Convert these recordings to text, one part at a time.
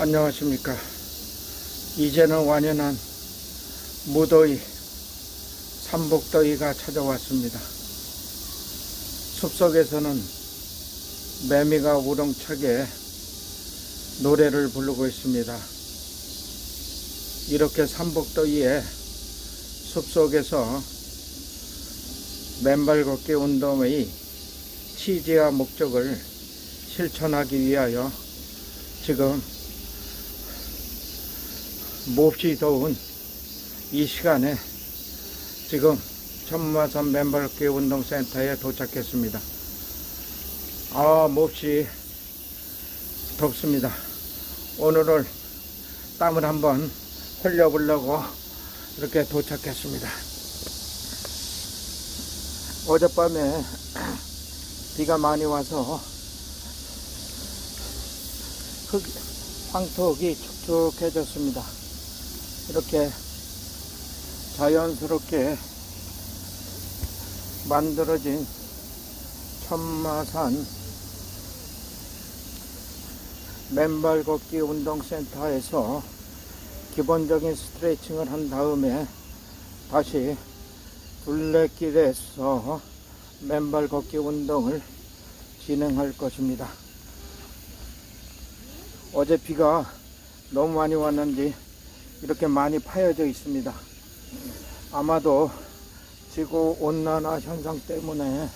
안녕하십니까. 이제는 완연한 무더위, 삼복더위가 찾아왔습니다. 숲속에서는 매미가 우렁차게 노래를 부르고 있습니다. 이렇게 삼복더위에 숲속에서 맨발 걷기 운동의 취지와 목적을 실천하기 위하여 지금 몹시 더운 이 시간에 지금 천마산 맨발걷기 운동센터에 도착했습니다. 아, 몹시 덥습니다. 오늘을 땀을 한번 흘려보려고 이렇게 도착했습니다. 어젯밤에 비가 많이 와서 흙, 황토흙이 축축해졌습니다. 이렇게 자연스럽게 만들어진 천마산 맨발 걷기 운동센터에서 기본적인 스트레칭을 한 다음에 다시 둘레길에서 맨발 걷기 운동을 진행할 것입니다. 어제 비가 너무 많이 왔는지 이렇게 많이 파여져 있습니다. 아마도 지구 온난화 현상 때문에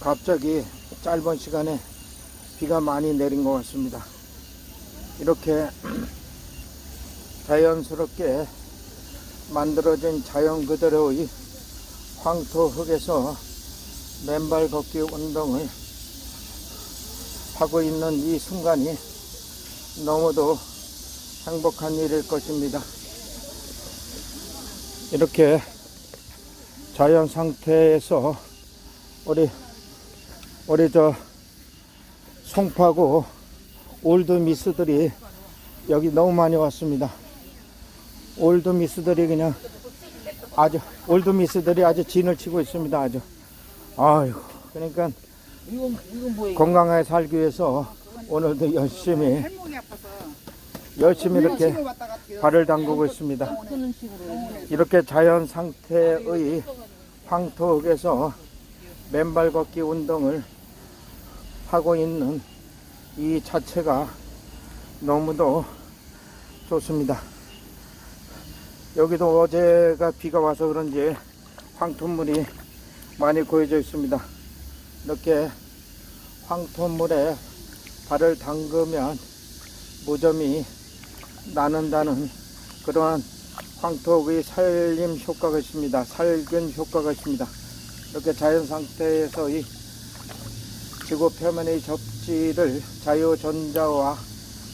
갑자기 짧은 시간에 비가 많이 내린 것 같습니다. 이렇게 자연스럽게 만들어진 자연 그대로의 황토 흙에서 맨발 걷기 운동을 하고 있는 이 순간이 너무도 행복한 일일 것입니다. 이렇게 자연 상태에서 우리 우리 저 송파구 올드 미스들이 여기 너무 많이 왔습니다. 올드 미스들이 그냥 아주 올드 미스들이 아주 진을 치고 있습니다. 아주 아이고 그러니까? 건강하게 살기 위해서 오늘도 열심히 열심히 이렇게 왔다 갔대요. 발을 담그고 있습니다. 이렇게 자연 상태의 황토흙에서 맨발 걷기 운동을 하고 있는 이 자체가 너무도 좋습니다. 여기도 어제가 비가 와서 그런지 황토물이 많이 고여져 있습니다. 이렇게 황토물에 발을 담그면 무좀이 나는다는 그러한 황토의 살림 효과가 있습니다. 살균 효과가 있습니다. 이렇게 자연 상태에서의 지구 표면의 접지를 자유전자와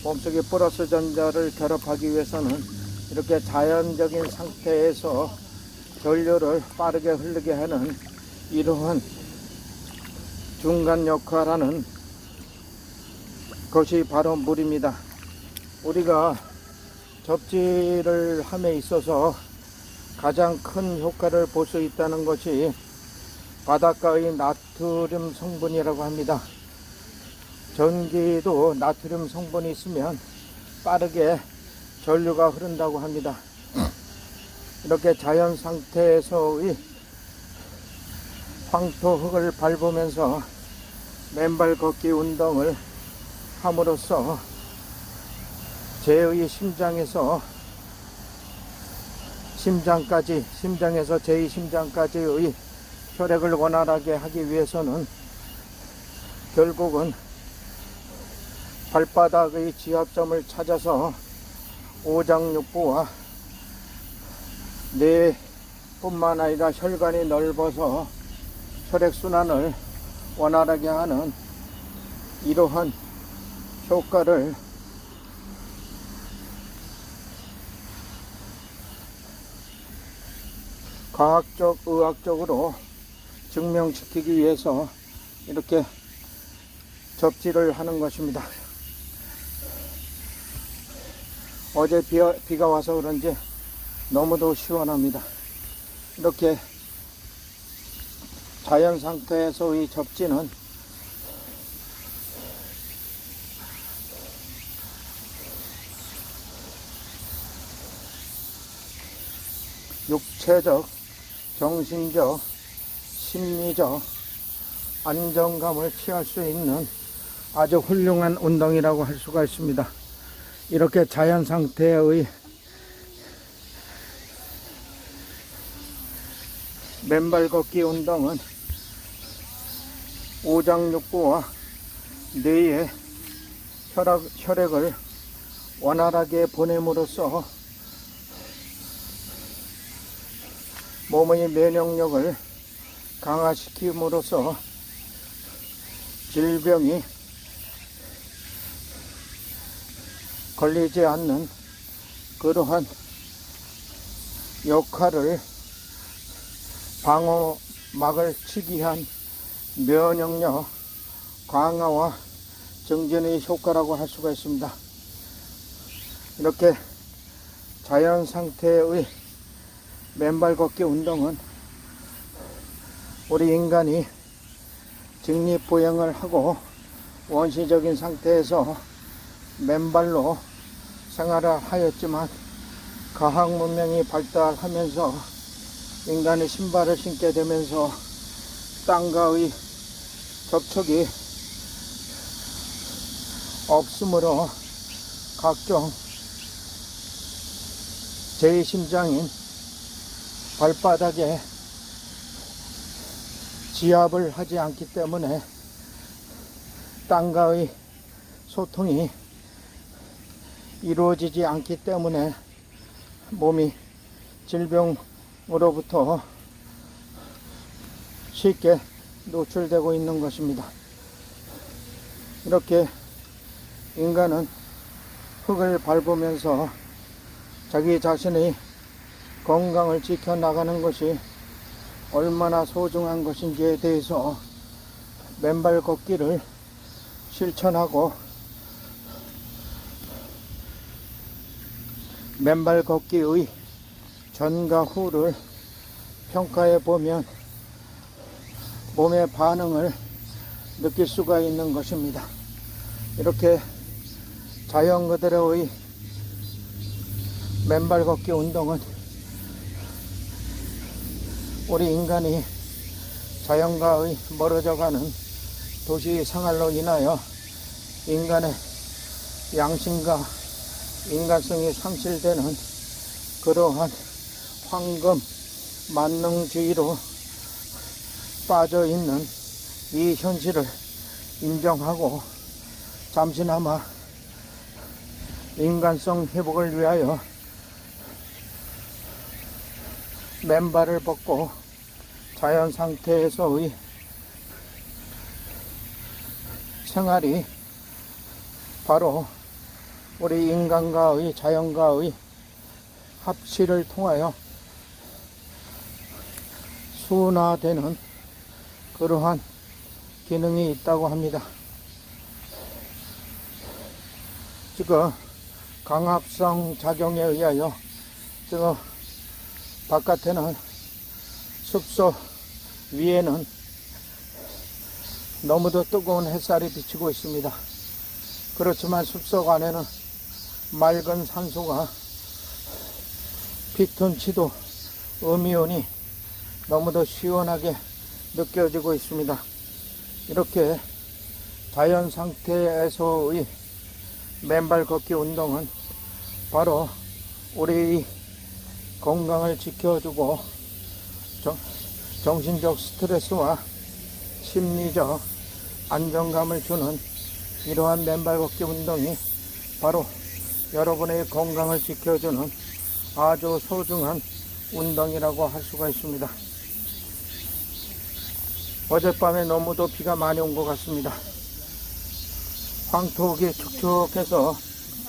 몸속의 플러스 전자를 결합하기 위해서는 이렇게 자연적인 상태에서 전류를 빠르게 흐르게 하는 이러한 중간 역할하는 것이 바로 물입니다. 우리가 접지를 함에 있어서 가장 큰 효과를 볼 수 있다는 것이 바닷가의 나트륨 성분이라고 합니다. 전기도 나트륨 성분이 있으면 빠르게 전류가 흐른다고 합니다. 이렇게 자연 상태에서의 황토 흙을 밟으면서 맨발 걷기 운동을 함으로써 제의 심장에서 심장까지 심장에서 제2 심장까지의 혈액을 원활하게 하기 위해서는 결국은 발바닥의 지압점을 찾아서 오장육부와 뇌뿐만 아니라 혈관이 넓어서 혈액순환을 원활하게 하는 이러한 효과를 과학적, 의학적으로 증명시키기 위해서 이렇게 접지를 하는 것입니다. 어제 비, 가 와서 그런지 너무도 시원합니다. 이렇게 자연 상태에서의 접지는 육체적 정신적, 심리적 안정감을 취할 수 있는 아주 훌륭한 운동이라고 할 수가 있습니다. 이렇게 자연 상태의 맨발 걷기 운동은 오장육부와 뇌의 혈액, 혈액을 원활하게 보냄으로써 몸의 면역력을 강화시킴으로써 질병이 걸리지 않는 그러한 역할을 방어막을 치기 위한 면역력 강화와 정전의 효과라고 할 수가 있습니다. 이렇게 자연 상태의 맨발 걷기 운동은 우리 인간이 직립보행을 하고 원시적인 상태에서 맨발로 생활을 하였지만 과학 문명이 발달하면서 인간의 신발을 신게 되면서 땅과의 접촉이 없으므로 각종 제2심장인 발바닥에 지압을 하지 않기 때문에 땅과의 소통이 이루어지지 않기 때문에 몸이 질병으로부터 쉽게 노출되고 있는 것입니다. 이렇게 인간은 흙을 밟으면서 자기 자신의 건강을 지켜나가는 것이 얼마나 소중한 것인지에 대해서 맨발 걷기를 실천하고 맨발 걷기의 전과 후를 평가해 보면 몸의 반응을 느낄 수가 있는 것입니다. 이렇게 자연 그대로의 맨발 걷기 운동은 우리 인간이 자연과의 멀어져가는 도시 생활로 인하여 인간의 양심과 인간성이 상실되는 그러한 황금 만능주의로 빠져 있는 이 현실을 인정하고 잠시나마 인간성 회복을 위하여 맨발을 벗고 자연 상태에서의 생활이 바로 우리 인간과의 자연과의 합치를 통하여 순화되는 그러한 기능이 있다고 합니다. 지금 강압성 작용에 의하여 지금 바깥에는 숲속 위에는 너무도 뜨거운 햇살이 비치고 있습니다. 그렇지만 숲속 안에는 맑은 산소가 피톤치도 음이온이 너무도 시원하게 느껴지고 있습니다. 이렇게 자연 상태에서의 맨발 걷기 운동은 바로 우리 건강을 지켜주고 정, 정신적 스트레스와 심리적 안정감을 주는 이러한 맨발 걷기 운동이 바로 여러분의 건강을 지켜주는 아주 소중한 운동이라고 할 수가 있습니다. 어젯밤에 너무도 비가 많이 온 것 같습니다. 황토기 축축해서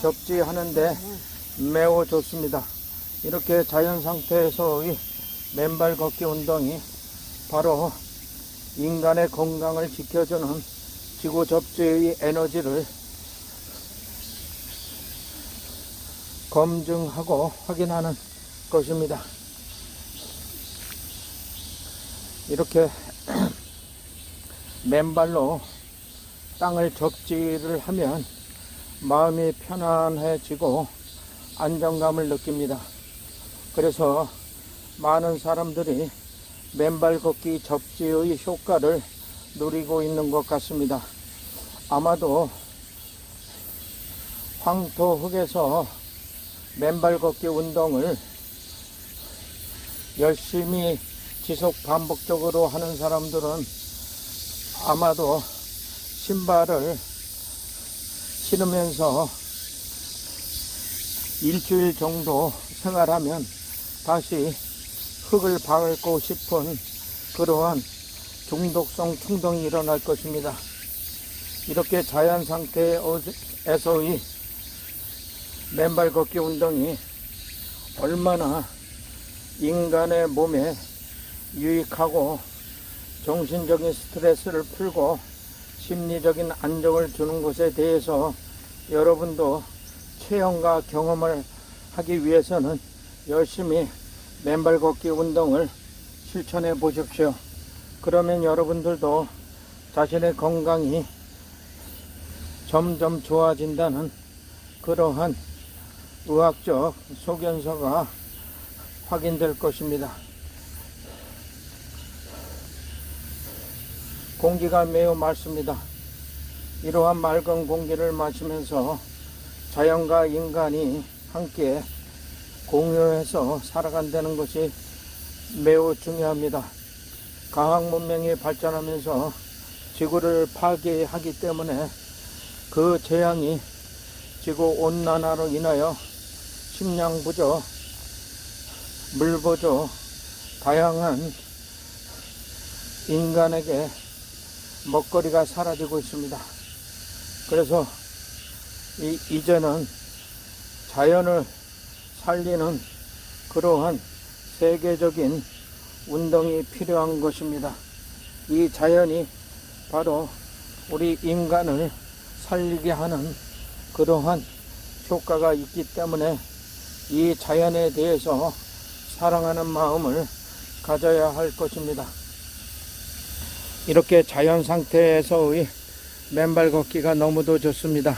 접지하는데 매우 좋습니다. 이렇게 자연 상태에서의 맨발 걷기 운동이 바로 인간의 건강을 지켜주는 지구 접지의 에너지를 검증하고 확인하는 것입니다. 이렇게 맨발로 땅을 적지를 하면 마음이 편안해지고 안정감을 느낍니다. 그래서 많은 사람들이 맨발 걷기 접지의 효과를 누리고 있는 것 같습니다. 아마도 황토흙에서 맨발 걷기 운동을 열심히 지속 반복적으로 하는 사람들은 아마도 신발을 신으면서 일주일 정도 생활하면 다시 흙을 밟고 싶은 그러한 중독성 충동이 일어날 것입니다. 이렇게 자연 상태에서의 맨발 걷기 운동이 얼마나 인간의 몸에 유익하고 정신적인 스트레스를 풀고 심리적인 안정을 주는 것에 대해서 여러분도 체험과 경험을 하기 위해서는 열심히 맨발 걷기 운동을 실천해 보십시오. 그러면 여러분들도 자신의 건강이 점점 좋아진다는 그러한 의학적 소견서가 확인될 것입니다. 공기가 매우 맑습니다. 이러한 맑은 공기를 마시면서 자연과 인간이 함께 공유해서 살아간다는 것이 매우 중요합니다. 과학 문명이 발전하면서 지구를 파괴하기 때문에 그 재앙이 지구 온난화로 인하여 식량 부족, 물 부족, 다양한 인간에게 먹거리가 사라지고 있습니다. 그래서 이, 이제는 자연을 살리는 그러한 세계적인 운동이 필요한 것입니다. 이 자연이 바로 우리 인간을 살리게 하는 그러한 효과가 있기 때문에 이 자연에 대해서 사랑하는 마음을 가져야 할 것입니다. 이렇게 자연 상태에서의 맨발 걷기가 너무도 좋습니다.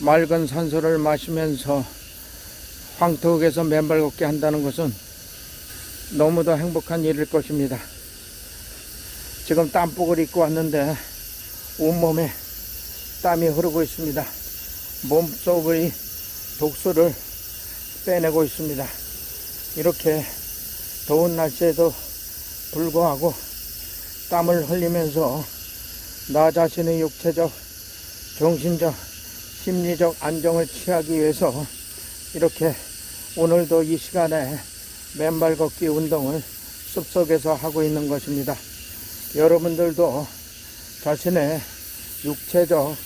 맑은 산소를 마시면서 황토흙에서 맨발 걷기 한다는 것은 너무도 행복한 일일 것입니다. 지금 땀복을 입고 왔는데 온몸에 땀이 흐르고 있습니다. 몸속의 독소를 빼내고 있습니다. 이렇게 더운 날씨에도 불구하고 땀을 흘리면서 나 자신의 육체적, 정신적, 심리적 안정을 취하기 위해서 이렇게 오늘도 이 시간에 맨발 걷기 운동을 숲속에서 하고 있는 것입니다. 여러분들도 자신의 육체적,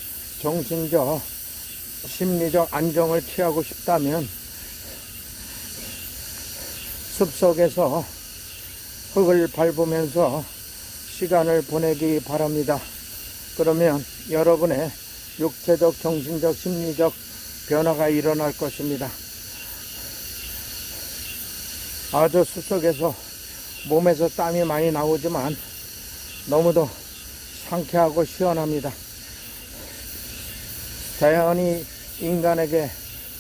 정신적, 심리적 안정을 취하고 싶다면 숲속에서 흙을 밟으면서 시간을 보내기 바랍니다. 그러면 여러분의 육체적, 정신적, 심리적 변화가 일어날 것입니다. 아주 숲속에서 몸에서 땀이 많이 나오지만 너무도 상쾌하고 시원합니다. 자연이 인간에게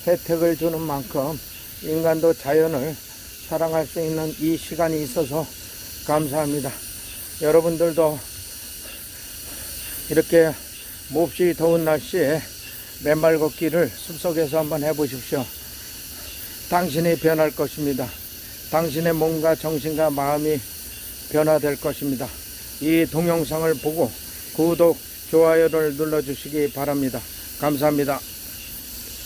혜택을 주는 만큼 인간도 자연을 사랑할 수 있는 이 시간이 있어서 감사합니다. 여러분들도 이렇게 몹시 더운 날씨에 맨발 걷기를 숲속에서 한번 해보십시오. 당신이 변할 것입니다. 당신의 몸과 정신과 마음이 변화될 것입니다. 이 동영상을 보고 구독, 좋아요를 눌러주시기 바랍니다. 감사합니다.